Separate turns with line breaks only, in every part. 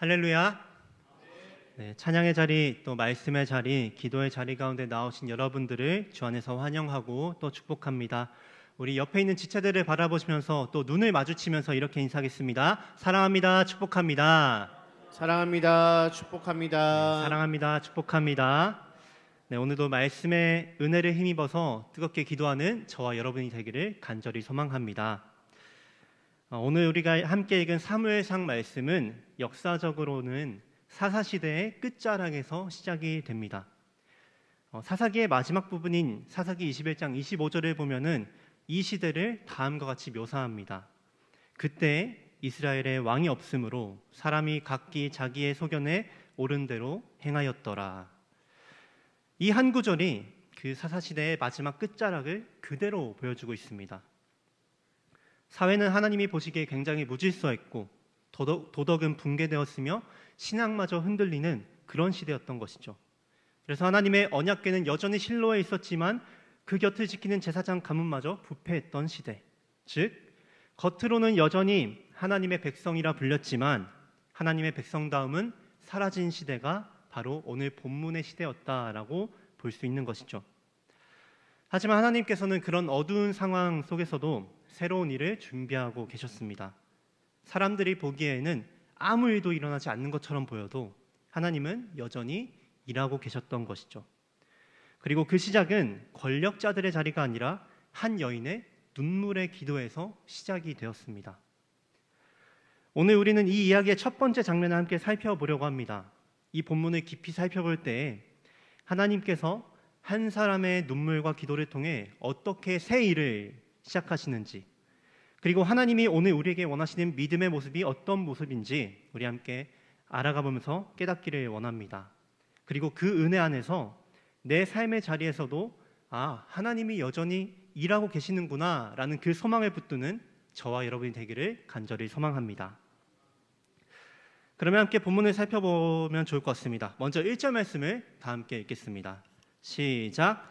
할렐루야. 네, 찬양의 자리, 또 말씀의 자리, 기도의 자리 가운데 나오신 여러분들을 주 안에서 환영하고 또 축복합니다. 우리 옆에 있는 지체들을 바라보시면서 또 눈을 마주치면서 이렇게 인사하겠습니다. 사랑합니다. 축복합니다.
사랑합니다. 축복합니다.
사랑합니다. 축복합니다. 네, 오늘도 말씀의 은혜를 힘입어서 뜨겁게 기도하는 저와 여러분이 되기를 간절히 소망합니다. 어, 오늘 우리가 함께 읽은 사무엘상 말씀은 역사적으로는 사사 시대의 끝자락에서 시작이 됩니다. 어, 사사기의 마지막 부분인 사사기 21장 25절을 보면은 이 시대를 다음과 같이 묘사합니다. 그때 이스라엘의 왕이 없으므로 사람이 각기 자기의 소견에 옳은 대로 행하였더라. 이 한 구절이 그 사사 시대의 마지막 끝자락을 그대로 보여주고 있습니다. 사회는 하나님이 보시기에 굉장히 무질서했고 도덕, 도덕 은 붕괴되었으며 신앙마저 흔들리는 그런 시대였던 것이죠. 그래서 하나님의 언약궤는 여전히 실로에 있었지만 그 곁을 지키는 제사장 가문마저 부패했던 시대. 즉 겉으로는 여전히 하나님의 백성이라 불렸지만 하나님의 백성다움은 사라진 시대가 바로 오늘 본문의 시대였다라고 볼 수 있는 것이죠. 하지만 하나님께서는 그런 어두운 상황 속에서도 새로운 일을 준비하고 계셨습니다. 사람들이 보기에는 아무 일도 일어나지 않는 것처럼 보여도 하나님은 여전히 일하고 계셨던 것이죠. 그리고 그 시작은 권력자들의 자리가 아니라 한 여인의 눈물의 기도에서 시작이 되었습니다. 오늘 우리는 이 이야기의 첫 번째 장면을 함께 살펴보려고 합니다. 이 본문을 깊이 살펴볼 때 하나님께서 한 사람의 눈물과 기도를 통해 어떻게 새 일을 시작하시는지 그리고 하나님이 오늘 우리에게 원하시는 믿음의 모습이 어떤 모습인지 우리 함께 알아가 보면서 깨닫기를 원합니다. 그리고 그 은혜 안에서 내 삶의 자리에서도 아, 하나님이 여전히 일하고 계시는구나 라는 그 소망을 붙드는 저와 여러분이 되기를 간절히 소망합니다. 그러면 함께 본문을 살펴보면 좋을 것 같습니다. 먼저 1절 말씀을 다 함께 읽겠습니다. 시작.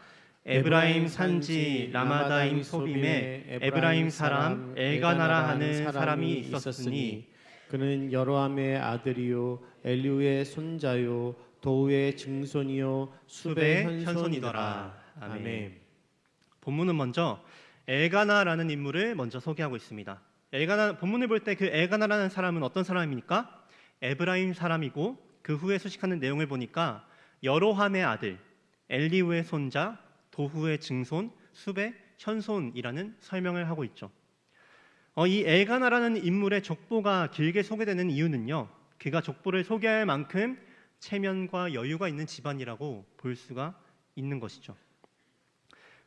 에브라임 산지 라마다임 소빔에 에브라임 사람 엘가나라 하는 사람이 있었으니
그는 여로함의 아들이요 엘리우의 손자요 도우의 증손이요
수베의 현손이더라. 아멘. 본문은 먼저 엘가나라는 인물을 먼저 소개하고 있습니다. 엘가나 본문을 볼 때 그 엘가나라는 사람은 어떤 사람입니까? 에브라임 사람이고 그 후에 소식하는 내용을 보니까 여로함의 아들 엘리우의 손자 도후의 증손 수베 현손이라는 설명을 하고 있죠. 어, 이 엘가나라는 인물의 족보가 길게 소개되는 이유는요. 그가 족보를 소개할 만큼 체면과 여유가 있는 집안이라고 볼 수가 있는 것이죠.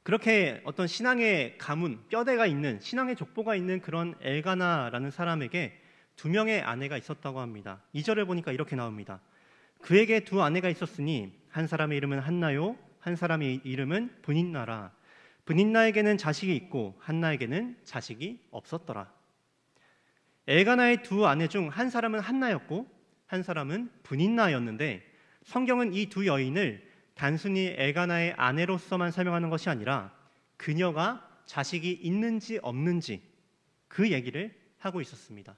그렇게 어떤 신앙의 가문, 뼈대가 있는 신앙의 족보가 있는 그런 엘가나라는 사람에게 두 명의 아내가 있었다고 합니다. 이절을 보니까 이렇게 나옵니다. 그에게 두 아내가 있었으니 한 사람의 이름은 한나요, 한 사람의 이름은 분인나라. 분인나에게는 자식이 있고 한나에게는 자식이 없었더라. 엘가나의 두 아내 중 한 사람은 한나였고 한 사람은 분인나였는데 성경은 이 두 여인을 단순히 엘가나의 아내로서만 설명하는 것이 아니라 그녀가 자식이 있는지 없는지 그 얘기를 하고 있었습니다.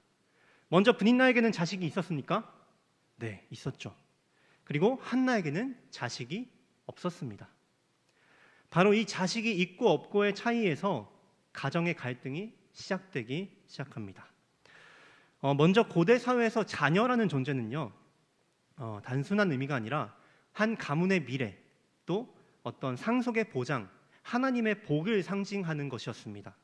먼저 분인나에게는 자식이 있었습니까? 네, 있었죠. 그리고 한나에게는 자식이 없었습니다. 바로 이 자식이 있고 없고의 차이에서 가정의 갈등이 시작되기 시작합니다. 어, 먼저 고대 사회에서 자녀라는 존재는요, 어, 단순한 의미가 아니라 한 가문의 미래 또 어떤 상속의 보장, 하나님의 복을 상징하는 것이었습니다.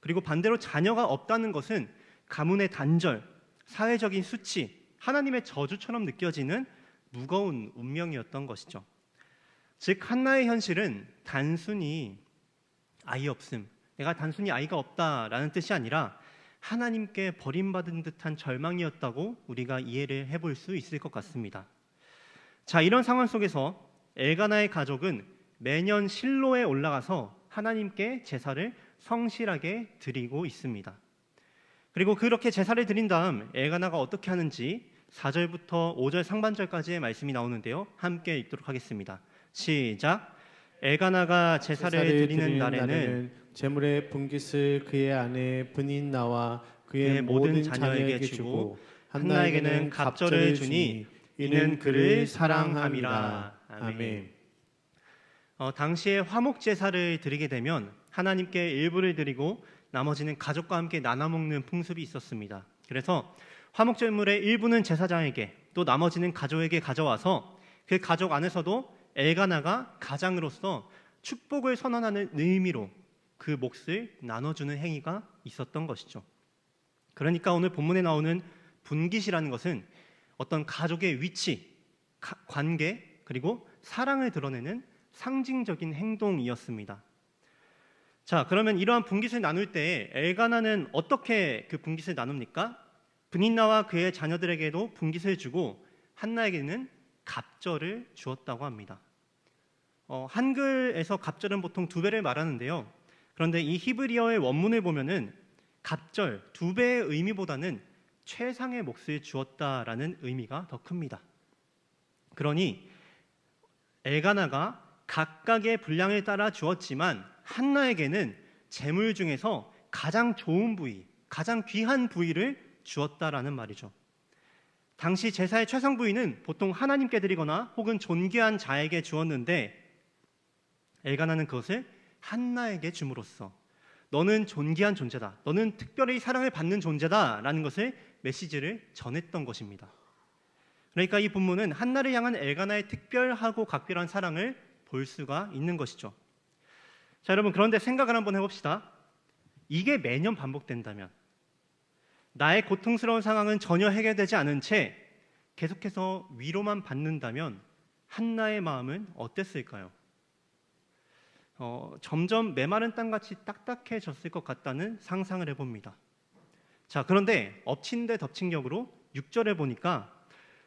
그리고 반대로 자녀가 없다는 것은 가문의 단절, 사회적인 수치, 하나님의 저주처럼 느껴지는 무거운 운명이었던 것이죠. 즉 한나의 현실은 단순히 아이 없음, 내가 단순히 아이가 없다라는 뜻이 아니라 하나님께 버림받은 듯한 절망이었다고 우리가 이해를 해볼 수 있을 것 같습니다. 자, 이런 상황 속에서 엘가나의 가족은 매년 실로에 올라가서 하나님께 제사를 성실하게 드리고 있습니다. 그리고 그렇게 제사를 드린 다음 엘가나가 어떻게 하는지 4절부터 5절 상반절까지의 말씀이 나오는데요. 함께 읽도록 하겠습니다. 시작. 엘가나가 제사를, 드리는 날에는
재물의 분깃을 그의 아내 분인 나와 그의
모든
자녀에게 주고 한나에게는 갑절을 주니 이는 그를 사랑함이라. 아멘.
어, 당시에 화목 제사를 드리게 되면 하나님께 일부를 드리고 나머지는 가족과 함께 나눠 먹는 풍습이 있었습니다. 그래서 화목 제물의 일부는 제사장에게 또 나머지는 가족에게 가져와서 그 가족 안에서도 엘가나가 가장으로서 축복을 선언하는 의미로 그 몫을 나눠주는 행위가 있었던 것이죠. 그러니까 오늘 본문에 나오는 분깃이라는 것은 어떤 가족의 위치, 가- 관계 그리고 사랑을 드러내는 상징적인 행동이었습니다. 자, 그러면 이러한 분깃을 나눌 때 엘가나는 어떻게 그 분깃을 나눕니까? 분인나와 그의 자녀들에게도 분깃을 주고 한나에게는 갑절을 주었다고 합니다. 어, 한글에서 갑절은 보통 두 배를 말하는데요. 그런데 이 히브리어의 원문을 보면은 갑절 두 배의 의미보다는 최상의 몫을 주었다라는 의미가 더 큽니다. 그러니 엘가나가 각각의 분량을 따라 주었지만 한나에게는 재물 중에서 가장 좋은 부위, 가장 귀한 부위를 주었다라는 말이죠. 당시 제사의 최상 부위는 보통 하나님께 드리거나 혹은 존귀한 자에게 주었는데 엘가나는 그것을 한나에게 줌으로써 너는 존귀한 존재다. 너는 특별히 사랑을 받는 존재다라는 것을 메시지를 전했던 것입니다. 그러니까 이 본문은 한나를 향한 엘가나의 특별하고 각별한 사랑을 볼 수가 있는 것이죠. 자, 여러분 그런데 생각을 한번 해 봅시다. 이게 매년 반복된다면 나의 고통스러운 상황은 전혀 해결되지 않은 채 계속해서 위로만 받는다면 한나의 마음은 어땠을까요? 어, 점점 메마른 땅같이 딱딱해졌을 것 같다는 상상을 해봅니다. 자, 그런데 엎친 데 덮친 격으로 6절에 보니까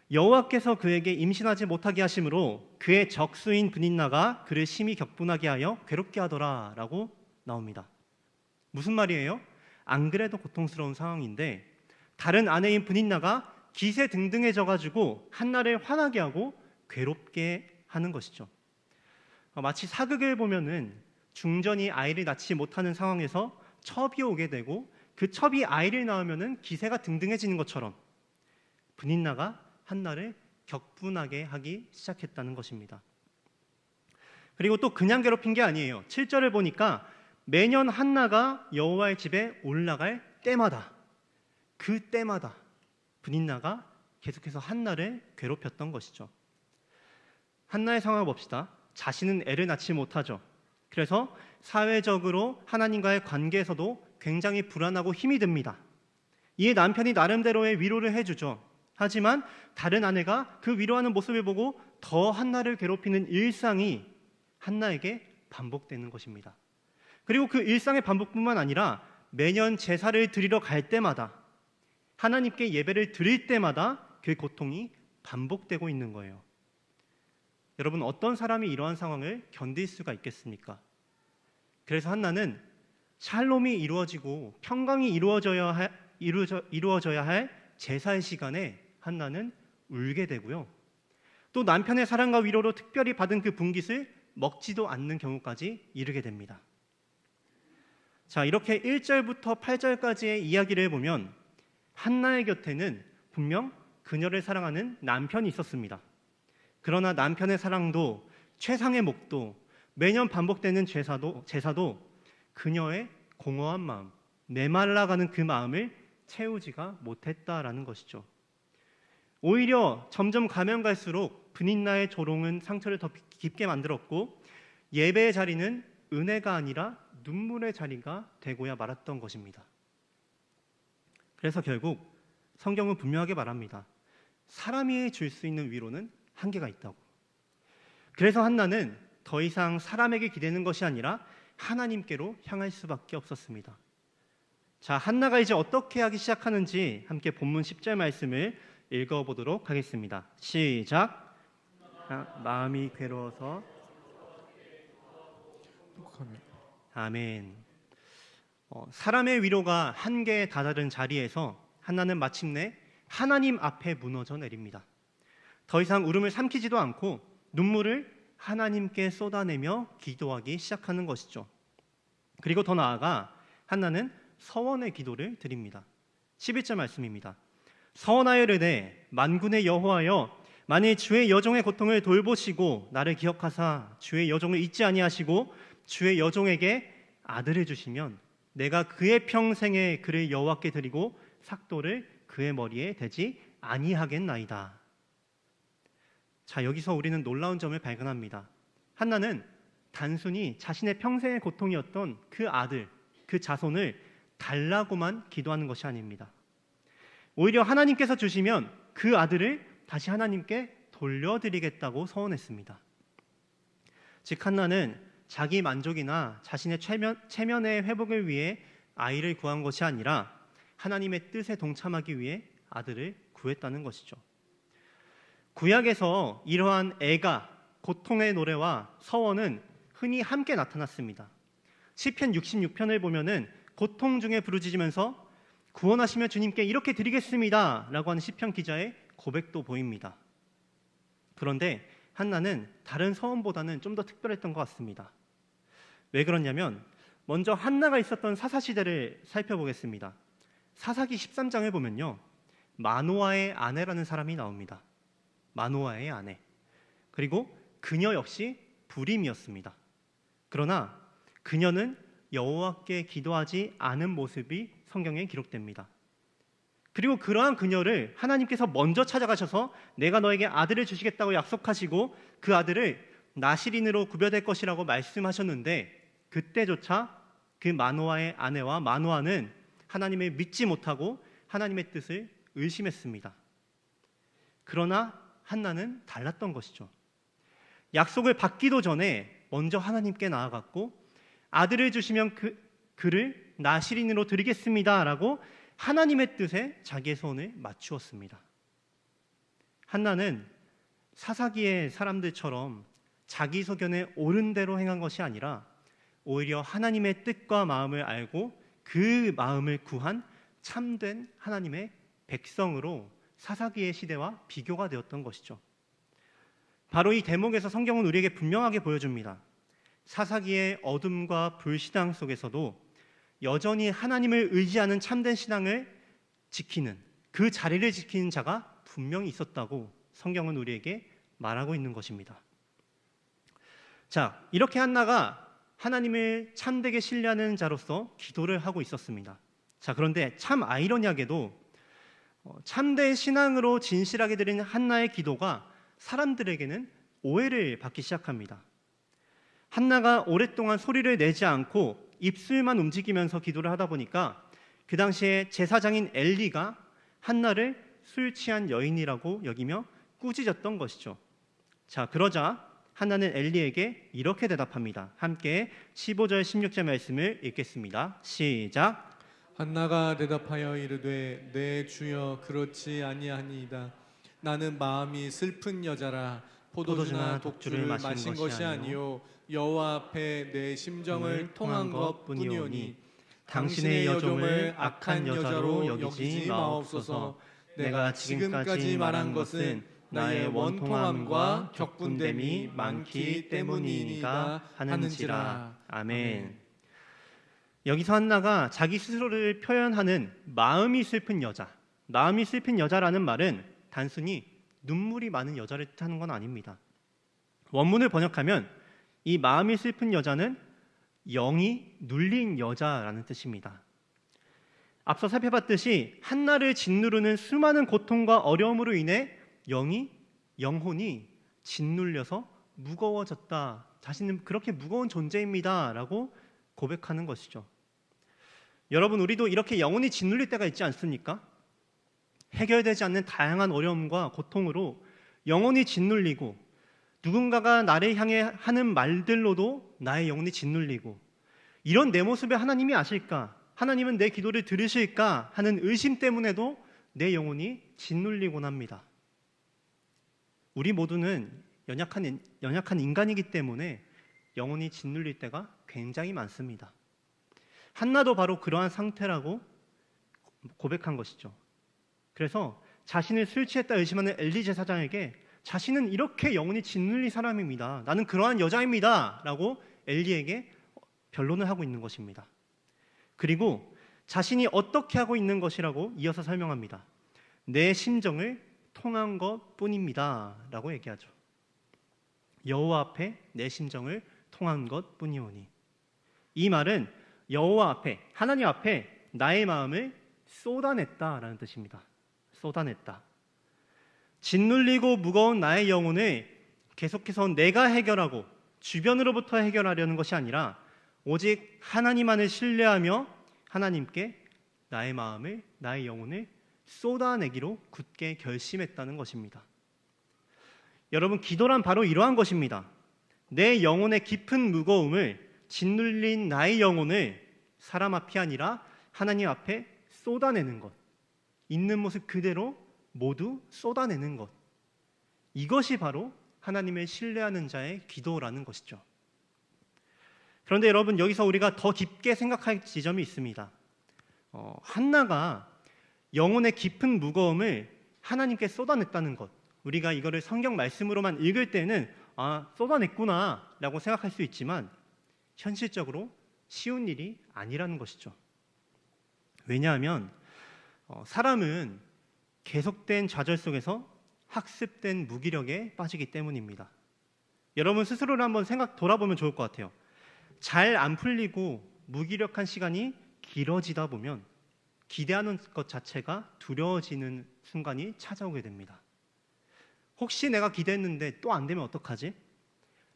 여호와께서 그에게 임신하지 못하게 하심으로 그의 적수인 분인나가 그를 심히 격분하게 하여 괴롭게 하더라라고 나옵니다. 무슨 말이에요? 안 그래도 고통스러운 상황인데 다른 아내인 분인나가 기세 등등해져 가지고 한나를 화나게 하고 괴롭게 하는 것이죠. 어, 마치 사극을 보면은 중전이 아이를 낳지 못하는 상황에서 첩이 오게 되고 그 첩이 아이를 낳으면은 기세가 등등해지는 것처럼 분인나가 한나를 격분하게 하기 시작했다는 것입니다. 그리고 또 그냥 괴롭힌 게 아니에요. 7절을 보니까 매년 한나가 여호와의 집에 올라갈 때마다 그 때마다 분인나가 계속해서 한나를 괴롭혔던 것이죠. 한나의 상황을 봅시다. 자신은 애를 낳지 못하죠. 그래서 사회적으로 하나님과의 관계에서도 굉장히 불안하고 힘이 듭니다. 이에 남편이 나름대로의 위로를 해주죠. 하지만 다른 아내가 그 위로하는 모습을 보고 더 한나를 괴롭히는 일상이 한나에게 반복되는 것입니다. 그리고 그 일상의 반복뿐만 아니라 매년 제사를 드리러 갈 때마다 하나님께 예배를 드릴 때마다 그 고통이 반복되고 있는 거예요. 여러분 어떤 사람이 이러한 상황을 견딜 수가 있겠습니까? 그래서 한나는 샬롬이 이루어지고 평강이 이루어져야 할, 이루어져, 이루어져야 할 제사의 시간에 한나는 울게 되고요. 또 남편의 사랑과 위로로 특별히 받은 그 분깃을 먹지도 않는 경우까지 이르게 됩니다. 자, 이렇게 1절부터 8절까지의 이야기를 보면 한나의 곁에는 분명 그녀를 사랑하는 남편이 있었습니다. 그러나 남편의 사랑도 최상의 목도 매년 반복되는 제사도 제사도 그녀의 공허한 마음, 메말라가는 그 마음을 채우지가 못했다라는 것이죠. 오히려 점점 가면 갈수록 분인나의 조롱은 상처를 더 깊게 만들었고 예배의 자리는 은혜가 아니라 눈물의 자리가 되고야 말았던 것입니다. 그래서 결국 성경은 분명하게 말합니다. 사람이 줄 수 있는 위로는 한계가 있다고. 그래서 한나는 더 이상 사람에게 기대는 것이 아니라 하나님께로 향할 수밖에 없었습니다. 자, 한나가 이제 어떻게 하기 시작하는지 함께 본문 10절 말씀을 읽어 보도록 하겠습니다. 시작. 아, 마음이 괴로워서 아멘. 어, 사람의 위로가 한계에 다다른 자리에서 한나는 마침내 하나님 앞에 무너져 내립니다. 더 이상 울음을 삼키지도 않고 눈물을 하나님께 쏟아내며 기도하기 시작하는 것이죠. 그리고 더 나아가 한나는 서원의 기도를 드립니다. 11절 말씀입니다. 서원하여 이르되 만군의 여호와여 만일 주의 여종의 고통을 돌보시고 나를 기억하사 주의 여종을 잊지 아니하시고 주의 여종에게 아들을 주시면 내가 그의 평생에 그를 여호와께 드리고 삭도를 그의 머리에 대지 아니하겠나이다. 자, 여기서 우리는 놀라운 점을 발견합니다. 한나는 단순히 자신의 평생의 고통이었던 그 아들, 그 자손을 달라고만 기도하는 것이 아닙니다. 오히려 하나님께서 주시면 그 아들을 다시 하나님께 돌려드리겠다고 서원했습니다. 즉 한나는 자기 만족이나 자신의 체면, 체면의 회복을 위해 아이를 구한 것이 아니라 하나님의 뜻에 동참하기 위해 아들을 구했다는 것이죠. 구약에서 이러한 애가 고통의 노래와 서원은 흔히 함께 나타났습니다. 시편 66편을 보면은 고통 중에 부르짖으면서 구원하시며 주님께 이렇게 드리겠습니다라고 하는 시편 기자의 고백도 보입니다. 그런데 한나는 다른 서원보다는 좀 더 특별했던 것 같습니다. 왜 그러냐면 먼저 한나가 있었던 사사 시대를 살펴보겠습니다. 사사기 13장을 보면요. 마노아의 아내라는 사람이 나옵니다. 마노아의 아내. 그리고 그녀 역시 불임이었습니다. 그러나 그녀는 여호와께 기도하지 않은 모습이 성경에 기록됩니다. 그리고 그러한 그녀를 하나님께서 먼저 찾아가셔서 내가 너에게 아들을 주시겠다고 약속하시고 그 아들을 나시린으로 구별될 것이라고 말씀하셨는데 그때조차 그 마노아의 아내와 마노아는 하나님을 믿지 못하고 하나님의 뜻을 의심했습니다. 그러나 한나는 달랐던 것이죠. 약속을 받기도 전에 먼저 하나님께 나아갔고 아들을 주시면 그 그를 나시린으로 드리겠습니다라고 하나님의 뜻에 자기의 손을 맞추었습니다. 한나는 사사기의 사람들처럼 자기 소견에 옳은 대로 행한 것이 아니라 오히려 하나님의 뜻과 마음을 알고 그 마음을 구한 참된 하나님의 백성으로 사사기의 시대와 비교가 되었던 것이죠. 바로 이 대목에서 성경은 우리에게 분명하게 보여줍니다. 사사기의 어둠과 불신앙 속에서도 여전히 하나님을 의지하는 참된 신앙을 지키는 그 자리를 지키는 자가 분명히 있었다고 성경은 우리에게 말하고 있는 것입니다. 자, 이렇게 한나가 하나님을 참되게 신뢰하는 자로서 기도를 하고 있었습니다. 자, 그런데 참 아이러니하게도 어, 참된 신앙으로 진실하게 드리는 한나의 기도가 사람들에게는 오해를 받기 시작합니다. 한나가 오랫동안 소리를 내지 않고 입술만 움직이면서 기도를 하다 보니까 그 당시에 제사장인 엘리가 한나를 술 취한 여인이라고 여기며 꾸짖었던 것이죠. 자, 그러자 한나는 엘리에게 이렇게 대답합니다. 함께 15절 16절 말씀을 읽겠습니다. 시작.
한나가 대답하여 이르되 내 주여 그렇지 아니하니이다 나는 마음이 슬픈 여자라 포도주나 독주를 마신 것이 아니요 여호와 앞에 내 심정을 통한 것뿐이오니 당신의 여종을 악한 여자로 여기지 마옵소서 내가 지금까지 말한 것은 나의 원통함과 격분됨이 많기 때문이니이다 하는지라
아멘. 여기서 한나가 자기 스스로를 표현하는 마음이 슬픈 여자, 마음이 슬픈 여자라는 말은 단순히 눈물이 많은 여자를 뜻하는 건 아닙니다. 원문을 번역하면 이 마음이 슬픈 여자는 영이 눌린 여자라는 뜻입니다. 앞서 살펴봤듯이 한나를 짓누르는 수많은 고통과 어려움으로 인해 영이 영혼이 짓눌려서 무거워졌다. 자신은 그렇게 무거운 존재입니다라고 고백하는 것이죠. 여러분 우리도 이렇게 영혼이 짓눌릴 때가 있지 않습니까? 해결되지 않는 다양한 어려움과 고통으로 영혼이 짓눌리고 누군가가 나를 향해 하는 말들로도 나의 영혼이 짓눌리고 이런 내 모습에 하나님이 아실까? 하나님은 내 기도를 들으실까? 하는 의심 때문에도 내 영혼이 짓눌리곤 합니다. 우리 모두는 연약한, 연약한 인간이기 때문에 영혼이 짓눌릴 때가 굉장히 많습니다. 한나도 바로 그러한 상태라고 고백한 것이죠. 그래서 자신을 술 취했다 의심하는 엘리 제 사장에게 자신은 이렇게 영혼이 짓눌린 사람입니다. 나는 그러한 여자입니다. 라고 엘리에게 변론을 하고 있는 것입니다. 그리고 자신이 어떻게 하고 있는 것이라고 이어서 설명합니다. 내 심정을 통한 것뿐입니다 라고 얘기하죠. 여호와 앞에 내 심정을 통한 것뿐이오니 이 말은 여호와 앞에 하나님 앞에 나의 마음을 쏟아냈다라는 뜻입니다. 쏟아냈다. 짓눌리고 무거운 나의 영혼을 계속해서 내가 해결하고 주변으로부터 해결하려는 것이 아니라 오직 하나님만을 신뢰하며 하나님께 나의 마음을 나의 영혼을 쏟아내기로 굳게 결심했다는 것입니다. 여러분 기도란 바로 이러한 것입니다. 내 영혼의 깊은 무거움을 짓눌린 나의 영혼을 사람 앞이 아니라 하나님 앞에 쏟아내는 것. 있는 모습 그대로 모두 쏟아내는 것. 이것이 바로 하나님을 신뢰하는 자의 기도라는 것이죠. 그런데 여러분 여기서 우리가 더 깊게 생각할 지점이 있습니다. 어, 한나가 영혼의 깊은 무거움을 하나님께 쏟아냈다는 것. 우리가 이거를 성경 말씀으로만 읽을 때는 아 쏟아냈구나라고 생각할 수 있지만 현실적으로 쉬운 일이 아니라는 것이죠. 왜냐하면 어, 사람은 계속된 좌절 속에서 학습된 무기력에 빠지기 때문입니다. 여러분 스스로를 한번 생각 돌아보면 좋을 것 같아요. 잘 안 풀리고 무기력한 시간이 길어지다 보면 기대하는 것 자체가 두려워지는 순간이 찾아오게 됩니다. 혹시 내가 기대했는데 또 안 되면 어떡하지?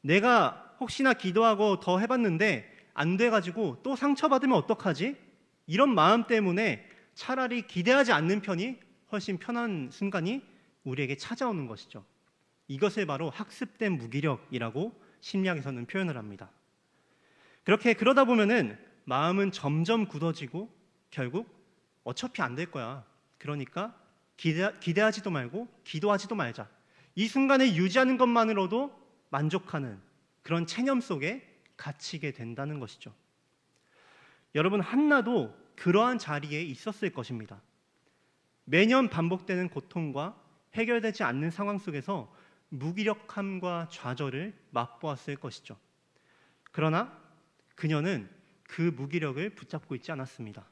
내가 혹시나 기도하고 더 해봤는데 안 돼가지고 또 상처받으면 어떡하지? 이런 마음 때문에 차라리 기대하지 않는 편이 훨씬 편한 순간이 우리에게 찾아오는 것이죠. 이것을 바로 학습된 무기력이라고 심리학에서는 표현을 합니다. 그렇게 그러다 보면은 마음은 점점 굳어지고 결국 어차피 안 될 거야. 그러니까 기대, 기대하지도 말고 기도하지도 말자. 이 순간을 유지하는 것만으로도 만족하는 그런 체념 속에 갇히게 된다는 것이죠. 여러분 한나도 그러한 자리에 있었을 것입니다. 매년 반복되는 고통과 해결되지 않는 상황 속에서 무기력함과 좌절을 맛보았을 것이죠. 그러나 그녀는 그 무기력을 붙잡고 있지 않았습니다.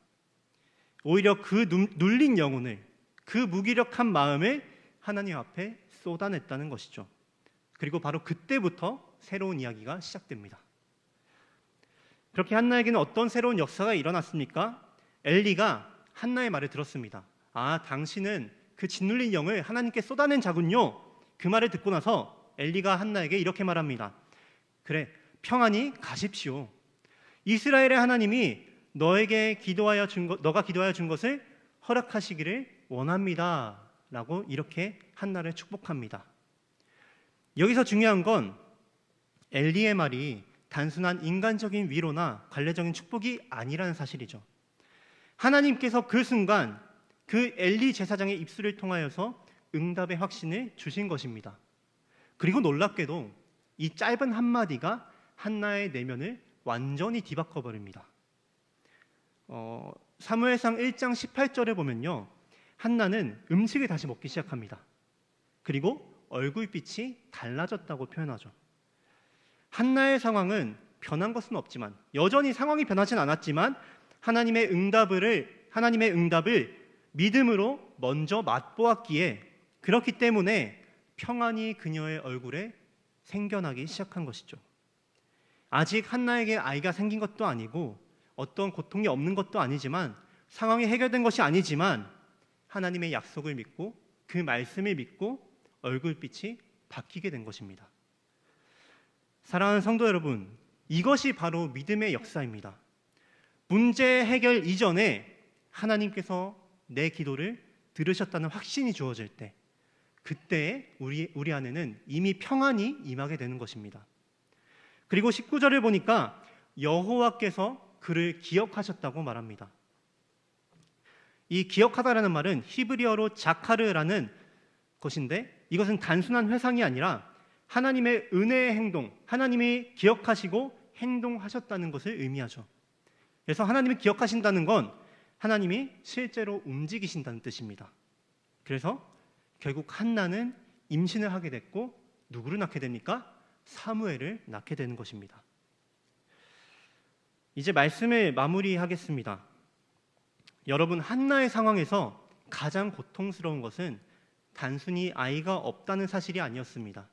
오히려 그 눌린 영혼을 그 무기력한 마음을 하나님 앞에 쏟아냈다는 것이죠. 그리고 바로 그때부터 새로운 이야기가 시작됩니다. 그렇게 한나에게는 어떤 새로운 역사가 일어났습니까? 엘리가 한나의 말을 들었습니다. 아, 당신은 그 짓눌린 영을 하나님께 쏟아낸 자군요. 그 말을 듣고 나서 엘리가 한나에게 이렇게 말합니다. 그래, 평안히 가십시오. 이스라엘의 하나님이 너에게 기도하여 준 것, 너가 기도하여 준 것을 허락하시기를 원합니다 라고 이렇게 한나를 축복합니다. 여기서 중요한 건 엘리의 말이 단순한 인간적인 위로나 관례적인 축복이 아니라는 사실이죠. 하나님께서 그 순간 그 엘리 제사장의 입술을 통하여서 응답의 확신을 주신 것입니다. 그리고 놀랍게도 이 짧은 한마디가 한나의 내면을 완전히 뒤바꿔 버립니다. 어, 사무엘상 1장 18절에 보면요. 한나는 음식을 다시 먹기 시작합니다. 그리고 얼굴빛이 달라졌다고 표현하죠. 한나의 상황은 변한 것은 없지만 여전히 상황이 변하진 않았지만 하나님의 응답을 하나님의 응답을 믿음으로 먼저 맛보았기에 그렇기 때문에 평안이 그녀의 얼굴에 생겨나기 시작한 것이죠. 아직 한나에게 아이가 생긴 것도 아니고 어떤 고통이 없는 것도 아니지만 상황이 해결된 것이 아니지만 하나님의 약속을 믿고 그 말씀을 믿고 얼굴빛이 바뀌게 된 것입니다. 사랑하는 성도 여러분, 이것이 바로 믿음의 역사입니다. 문제 해결 이전에 하나님께서 내 기도를 들으셨다는 확신이 주어질 때, 그때 우리, 우리 안에는 이미 평안이 임하게 되는 것입니다. 그리고 19절을 보니까 여호와께서 그를 기억하셨다고 말합니다. 이 기억하다라는 말은 히브리어로 자카르라는 것인데 이것은 단순한 회상이 아니라 하나님의 은혜의 행동, 하나님이 기억하시고 행동하셨다는 것을 의미하죠. 그래서 하나님이 기억하신다는 건 하나님이 실제로 움직이신다는 뜻입니다. 그래서 결국 한나는 임신을 하게 됐고 누구를 낳게 됩니까? 사무엘을 낳게 되는 것입니다. 이제 말씀을 마무리하겠습니다. 여러분 한나의 상황에서 가장 고통스러운 것은 단순히 아이가 없다는 사실이 아니었습니다.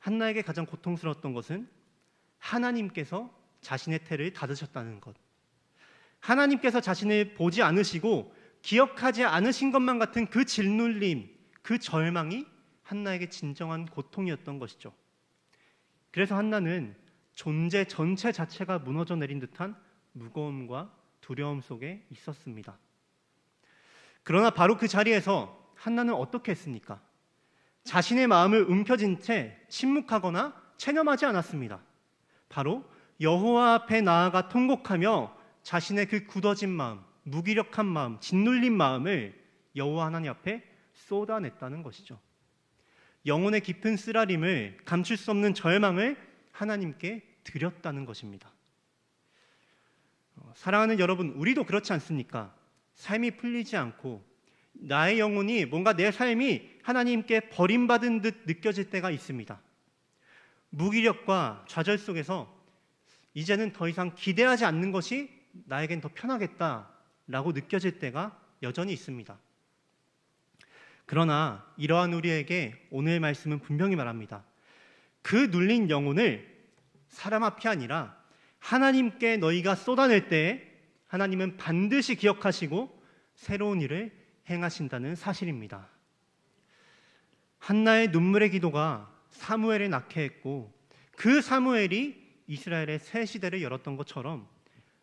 한나에게 가장 고통스러웠던 것은 하나님께서 자신의 태를 닫으셨다는 것. 하나님께서 자신을 보지 않으시고 기억하지 않으신 것만 같은 그 짓눌림, 그 절망이 한나에게 진정한 고통이었던 것이죠. 그래서 한나는 존재 전체 자체가 무너져 내린 듯한 무거움과 두려움 속에 있었습니다. 그러나 바로 그 자리에서 한나는 어떻게 했습니까? 자신의 마음을 움켜쥔 채 침묵하거나 체념하지 않았습니다. 바로 여호와 앞에 나아가 통곡하며 자신의 그 굳어진 마음, 무기력한 마음, 짓눌린 마음을 여호와 하나님 앞에 쏟아냈다는 것이죠. 영혼의 깊은 쓰라림을 감출 수 없는 절망을 하나님께 드렸다는 것입니다. 어, 사랑하는 여러분, 우리도 그렇지 않습니까? 삶이 풀리지 않고 나의 영혼이 뭔가 내 삶이 하나님께 버림받은 듯 느껴질 때가 있습니다. 무기력과 좌절 속에서 이제는 더 이상 기대하지 않는 것이 나에겐 더 편하겠다라고 느껴질 때가 여전히 있습니다. 그러나 이러한 우리에게 오늘 말씀은 분명히 말합니다. 그 눌린 영혼을 사람 앞이 아니라 하나님께 너희가 쏟아낼 때 하나님은 반드시 기억하시고 새로운 일을 행하신다는 사실입니다. 한나의 눈물의 기도가 사무엘을 낳게 했고 그 사무엘이 이스라엘의 새 시대를 열었던 것처럼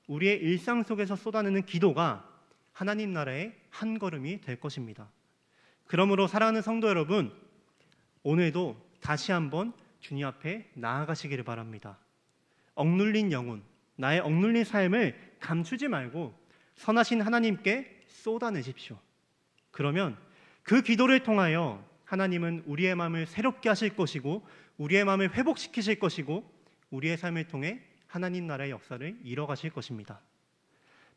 우리의 일상 속에서 쏟아내는 기도가 하나님 나라의 한 걸음이 될 것입니다. 그러므로 사랑하는 성도 여러분, 오늘도 다시 한번 주님 앞에 나아가시기를 바랍니다. 억눌린 영혼, 나의 억눌린 삶을 감추지 말고 선하신 하나님께 쏟아내십시오. 그러면 그 기도를 통하여 하나님은 우리의 마음을 새롭게 하실 것이고 우리의 마음을 회복시키실 것이고 우리의 삶을 통해 하나님 나라의 역사를 이뤄가실 것입니다.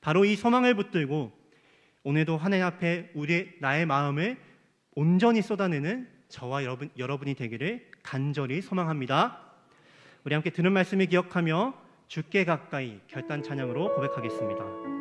바로 이 소망을 붙들고 오늘도 하나님 앞에 우리 나의 마음을 온전히 쏟아내는 저와 여러분 여러분이 되기를 간절히 소망합니다. 우리 함께 들은 말씀을 기억하며 주께 가까이 결단 찬양으로 고백하겠습니다.